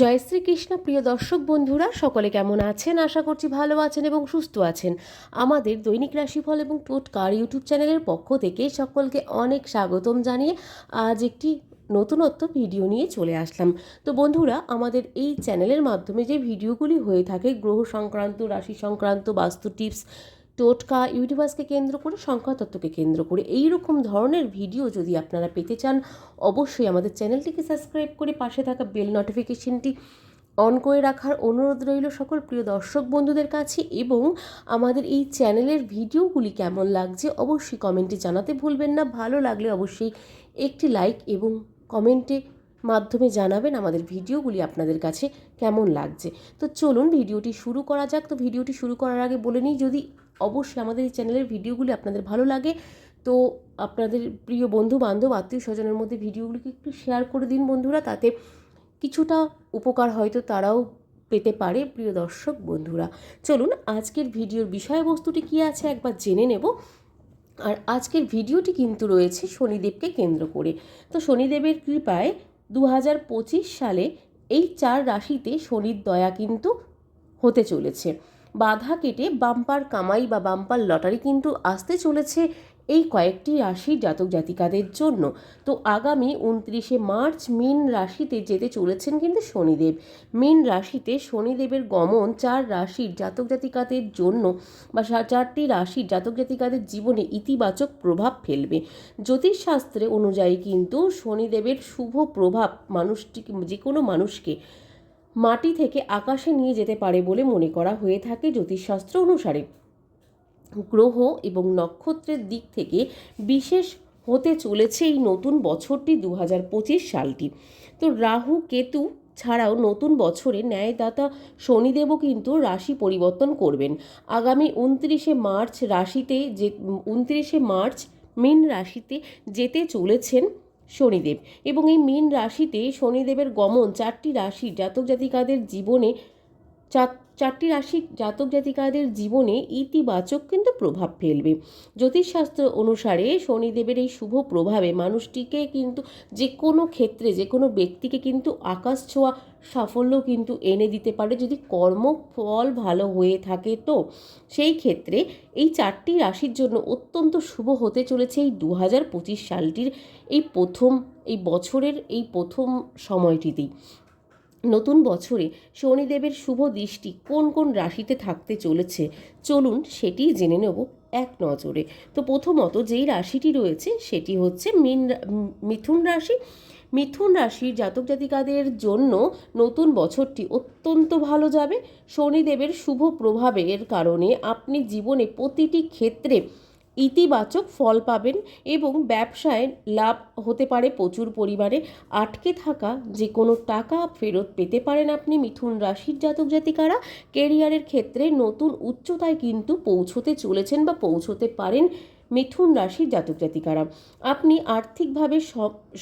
জয় শ্রীকৃষ্ণ, প্রিয় দর্শক বন্ধুরা, সকলে কেমন আছেন? আশা করছি ভালো আছেন এবং সুস্থ আছেন। আমাদের দৈনিক রাশিফল এবং টোটকার ইউটিউব চ্যানেলের পক্ষ থেকে সকলকে অনেক স্বাগতম জানিয়ে আজ একটি নতুনত্ব ভিডিও নিয়ে চলে আসলাম। তো বন্ধুরা, আমাদের এই চ্যানেলের মাধ্যমে যে ভিডিওগুলি হয়ে থাকে, গ্রহ সংক্রান্ত, রাশি সংক্রান্ত, বাস্তু টিপস টোটকা ইউনিভার্সকে কেন্দ্র করে, সংখ্যাতত্ত্বকে কেন্দ্র করে এই রকম ধরনের ভিডিও যদি আপনারা পেতে চান, অবশ্যই আমাদের চ্যানেলটিকে সাবস্ক্রাইব করে পাশে থাকা বেল নোটিফিকেশনটি অন করে রাখার অনুরোধ রইল সকল প্রিয় দর্শক বন্ধুদের কাছে এবং আমাদের এই চ্যানেলের ভিডিওগুলি কেমন লাগছে অবশ্যই কমেন্টে জানাতে ভুলবেন না। ভালো লাগলে অবশ্যই একটি লাইক এবং কমেন্টে মাধ্যমে জানাবেন আমাদের ভিডিওগুলি আপনাদের কাছে কেমন লাগছে। তো চলুন ভিডিওটি শুরু করা যাক। তো ভিডিওটি শুরু করার আগে বলে নিই, যদি অবশ্যই আমাদের এই চ্যানেলের ভিডিওগুলি আপনাদের ভালো লাগে। তো আপনাদের প্রিয় বন্ধু, বান্ধব, আত্মীয় স্বজনের মধ্যে ভিডিওগুলিকে একটু শেয়ার করে দিন বন্ধুরা, তাতে কিছুটা উপকার হয়তো তারাও পেতে পারে, প্রিয় দর্শক বন্ধুরা। চলুন, আজকের ভিডিওর বিষয়বস্তুটি কী আছে একবার জেনে নেব। আর আজকের ভিডিওটি কিন্তু রয়েছে শনিদেবকে কেন্দ্র করে। তো শনিদেবের কৃপায় দু হাজার পঁচিশ সালে এই চার রাশিতে শনির দয়া কিন্তু হতে চলেছে। বাধা কেটে বাম্পার কামাই বা বাম্পার লটারি কিন্তু আসতে চলেছে এই কয়েকটি রাশির জাতক জাতিকাদের জন্য। তো আগামী উনত্রিশে মার্চ মীন রাশিতে যেতে চলেছেন কিন্তু শনিদেব। মীন রাশিতে শনিদেবের গমন চার রাশির জাতক জাতিকাদের জন্য বা চারটি রাশির জাতক জাতিকাদের জীবনে ইতিবাচক প্রভাব ফেলবে। জ্যোতিষশাস্ত্রে অনুযায়ী কিন্তু শনিদেবের শুভ প্রভাব মানুষটিকে, যে কোনো মানুষকে মাটি থেকে আকাশে নিয়ে যেতে পারে বলে মনে করা হয়ে থাকে জ্যোতিষশাস্ত্র অনুসারে। গ্রহ এবং নক্ষত্রের দিক থেকে বিশেষ হতে চলেছে এই নতুন বছরটি দু হাজার পঁচিশ সালটি। তো রাহু, কেতু ছাড়াও নতুন বছরে ন্যায়দাতা শনিদেবও কিন্তু রাশি পরিবর্তন করবেন। আগামী উনত্রিশে মার্চ রাশিতে যে, উনত্রিশে মার্চ মীন রাশিতে যেতে চলেছেন শনিদেব। এবং এই মীন রাশিতে শনিদেবের গমন চারটি রাশি জাতক জাতিকাদের জীবনে চারটি রাশি জাতক জাতিকাদের জীবনে ইতিবাচক কিন্তু প্রভাব ফেলবে। জ্যোতিষশাস্ত্র অনুসারে শনিদেবের এই শুভ প্রভাবে মানুষটিকে কিন্তু যে কোনো ক্ষেত্রে যে কোনো ব্যক্তিকে কিন্তু আকাশ ছোঁয়া সাফল্য কিন্তু এনে দিতে পারে যদি কর্মফল ভালো হয়ে থাকে তো। সেই ক্ষেত্রে এই চারটি রাশির জন্য অত্যন্ত শুভ হতে চলেছে এই দু হাজার পঁচিশ সালটির এই প্রথম, এই বছরের এই প্রথম সময়টিতেই। নতুন বছরে শনিদেবের শুভ দৃষ্টি কোন কোন রাশিতে থাকতে চলেছে? চলুন সেটি জেনে নেব এক নজরে। তো প্রথমত যেই রাশিটি রয়েছে সেটি হচ্ছে মিন মিথুন রাশি। মিথুন রাশির জাতক জাতিকাদের জন্য নতুন বছরটি অত্যন্ত ভালো যাবে। শনিদেবের শুভ প্রভাবের কারণে আপনি জীবনে প্রতিটি ক্ষেত্রে ইতিবাচক ফল পাবেন এবং ব্যবসায় লাভ হতে পারে প্রচুর পরিমাণে। আটকে থাকা যে কোনো টাকা ফেরত পেতে পারেন আপনি মিথুন রাশির জাতক জাতিকারা। কেরিয়ারের ক্ষেত্রে নতুন উচ্চতায় কিন্তু পৌঁছতে চলেছেন বা পৌঁছতে পারেন মিথুন রাশির জাতক জাতিকারা। আপনি আর্থিকভাবে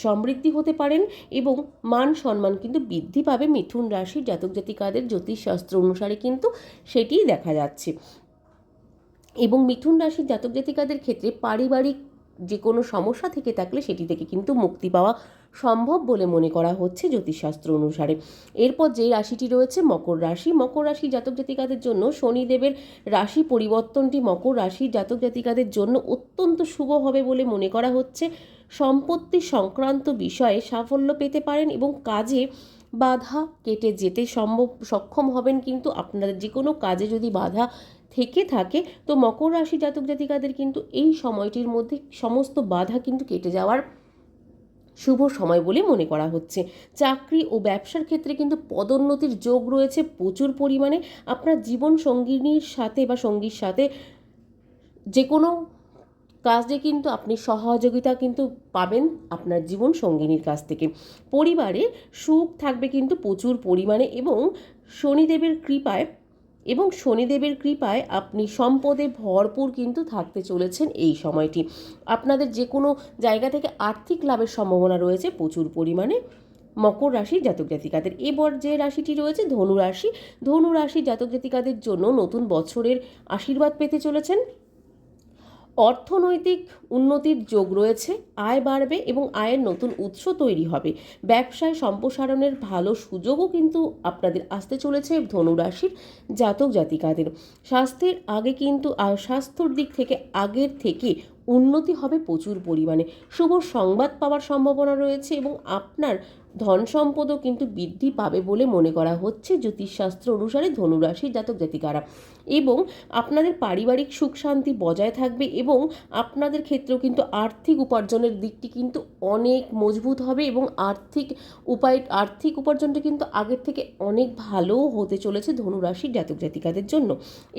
সমৃদ্ধি হতে পারেন এবং মান সম্মান কিন্তু বৃদ্ধি পাবে মিথুন রাশির জাতক জাতিকাদের জ্যোতিষশাস্ত্র অনুসারে কিন্তু সেটিই দেখা যাচ্ছে। এবং মিথুন রাশির জাতক জাতিকাদের ক্ষেত্রে পারিবারিক যে কোনো সমস্যা থেকে থাকলে সেটি থেকে কিন্তু মুক্তি পাওয়া সম্ভব বলে মনে করা হচ্ছে জ্যোতিষশাস্ত্র অনুসারে। এরপর যে রাশিটি রয়েছে মকর রাশি। মকর রাশি জাতক জাতিকাদের জন্য শনিদেবের রাশি পরিবর্তনটি মকর রাশির জাতক জাতিকাদের জন্য অত্যন্ত শুভ হবে বলে মনে করা হচ্ছে। সম্পত্তি সংক্রান্ত বিষয়ে সাফল্য পেতে পারেন এবং কাজে বাধা কেটে যেতে সম্ভব সক্ষম হবেন কিন্তু আপনাদের যে কোনো কাজে যদি বাধা থেকে থাকে, তো মকর রাশি জাতক জাতিকাদের কিন্তু এই সময়টির মধ্যে সমস্ত বাধা কিন্তু কেটে যাওয়ার শুভ সময় বলে মনে করা হচ্ছে। চাকরি ও ব্যবসার ক্ষেত্রে কিন্তু পদোন্নতির যোগ রয়েছে প্রচুর পরিমাণে। আপনার জীবন সঙ্গিনীর সাথে বা সঙ্গীর সাথে যে কোনো কাজে কিন্তু আপনি সহযোগিতা কিন্তু পাবেন আপনার জীবন সঙ্গিনীর কাছ থেকে। পরিবারে সুখ থাকবে কিন্তু প্রচুর পরিমাণে এবং শনিদেবের কৃপায় এবং শনিদেবের কৃপায় আপনি সম্পদে ভরপুর কিন্তু থাকতে চলেছেন এই সময়টি। আপনাদের যে কোনো জায়গা থেকে আর্থিক লাভের সম্ভাবনা রয়েছে প্রচুর পরিমাণে। মকর রাশির জাতক জাতিকাদের। এবার যে রাশিটি রয়েছে, ধনু রাশি। ধনু রাশির জাতক জাতিকাদের জন্য নতুন বছরের আশীর্বাদ পেতে চলেছেন। অর্থনৈতিক উন্নতির যোগ রয়েছে, আয় বাড়বে এবং আয়ের নতুন উৎস তৈরি হবে। ব্যবসায় সম্প্রসারণের ভালো সুযোগও কিন্তু আপনাদের আসতে চলেছে ধনুরাশির জাতক জাতিকাদের। স্বাস্থ্যের আগে কিন্তু স্বাস্থ্যর দিক থেকে আগের থেকে উন্নতি হবে প্রচুর পরিমাণে। শুভ সংবাদ পাওয়ার সম্ভাবনা রয়েছে এবং আপনার ধন সম্পদও কিন্তু বৃদ্ধি পাবে বলে মনে করা হচ্ছে জ্যোতিষশাস্ত্র অনুসারে ধনুরাশির জাতক জাতিকারা। এবং আপনাদের পারিবারিক সুখ শান্তি বজায় থাকবে এবং আপনাদের ক্ষেত্রেও কিন্তু আর্থিক উপার্জনের দিকটি কিন্তু অনেক মজবুত হবে এবং আর্থিক উপায়, আর্থিক উপার্জনটা কিন্তু আগের থেকে অনেক ভালো হতে চলেছে ধনুরাশির জাতক জাতিকাদের জন্য।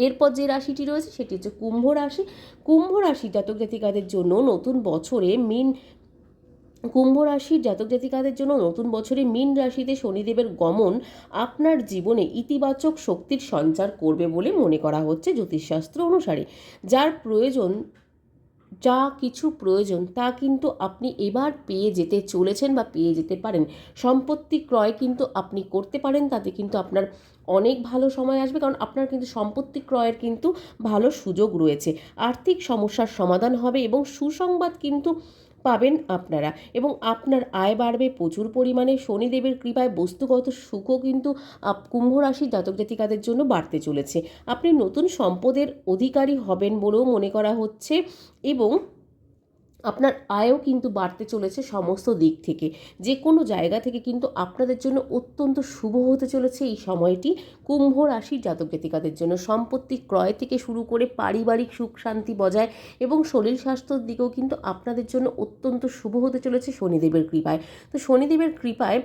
এরপর যে রাশিটি রয়েছে সেটি হচ্ছে কুম্ভ রাশি। কুম্ভ রাশির জাতক জাতিকাদের জন্য নতুন বছরে মিন কুম্ভ রাশির জাতক জাতিকাদের জন্য নতুন বছরে মীন রাশিতে শনিদেবের গমন আপনার জীবনে ইতিবাচক শক্তির সঞ্চার করবে বলে মনে করা হচ্ছে জ্যোতিষশাস্ত্র অনুসারে। যার প্রয়োজন, যা কিছু প্রয়োজন, তা কিন্তু আপনি এবার পেয়ে যেতে চলেছেন বা পেয়ে যেতে পারেন। সম্পত্তি ক্রয় কিন্তু আপনি করতে পারেন, তাতে কিন্তু আপনার অনেক ভালো সময় আসবে, কারণ আপনার কিন্তু সম্পত্তি ক্রয়ের কিন্তু ভালো সুযোগ রয়েছে। আর্থিক সমস্যার সমাধান হবে এবং সুসংবাদ কিন্তু পাবেন আপনারা। এবং আপনার আয় বাড়বে প্রচুর পরিমাণে। শনিদেবের কৃপায় বস্তুগত সুখও কিন্তু কুম্ভ রাশির জাতক জাতিকাদের জন্য বাড়তে চলেছে। আপনি নতুন সম্পদের অধিকারী হবেন বলেও মনে করা হচ্ছে এবং আপনার আয়ও কিন্তু বাড়তে চলেছে সমস্ত দিক থেকে। যে কোনো জায়গা থেকে কিন্তু আপনাদের জন্য অত্যন্ত শুভ হতে চলেছে এই সময়টি। কুম্ভ রাশির জাতক জাতিকাদের জন্য সম্পত্তি ক্রয় থেকে শুরু করে পারিবারিক সুখ শান্তি বজায় এবং শরীর স্বাস্থ্যর দিকেও কিন্তু আপনাদের জন্য অত্যন্ত শুভ হতে চলেছে শনিদেবের কৃপায়। তো শনিদেবের কৃপায়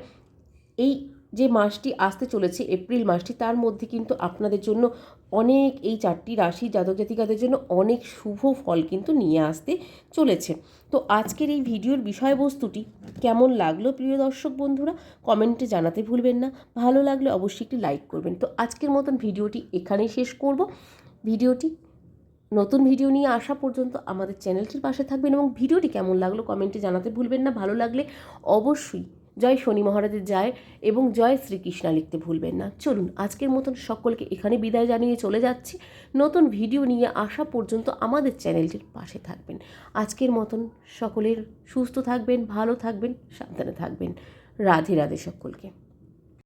এই যে মাসটি আসতে চলেছে, এপ্রিল মাসটি, তার মধ্যে কিন্তু আপনাদের জন্য অনেক এই চারটি রাশি জাতক জাতিকাদের জন্য অনেক শুভ ফল কিন্তু নিয়ে আসতে চলেছে। তো আজকের এই ভিডিওর বিষয়বস্তুটি কেমন লাগল প্রিয় দর্শক বন্ধুরা, কমেন্টে জানাতে ভুলবেন না। ভালো লাগলে অবশ্যই একটি লাইক করবেন। তো আজকের মতন ভিডিওটি এখানেই শেষ করব। ভিডিওটি নতুন ভিডিও নিয়ে আসা পর্যন্ত আমাদের চ্যানেলটির পাশে থাকবেন এবং ভিডিওটি কেমন লাগল কমেন্টে জানাতে ভুলবেন না। ভালো লাগলে অবশ্যই জয় শনি মহারাজের যায় এবং জয় শ্রীকৃষ্ণা লিখতে ভুলবেন না। চলুন, আজকের মতন সকলকে এখানে বিদায় জানিয়ে চলে যাচ্ছি। নতুন ভিডিও নিয়ে আসা পর্যন্ত আমাদের চ্যানেলটির পাশে থাকবেন। আজকের মতন সকলের সুস্থ থাকবেন, ভালো থাকবেন, সাবধানে থাকবেন। রাধে রাধে সকলকে।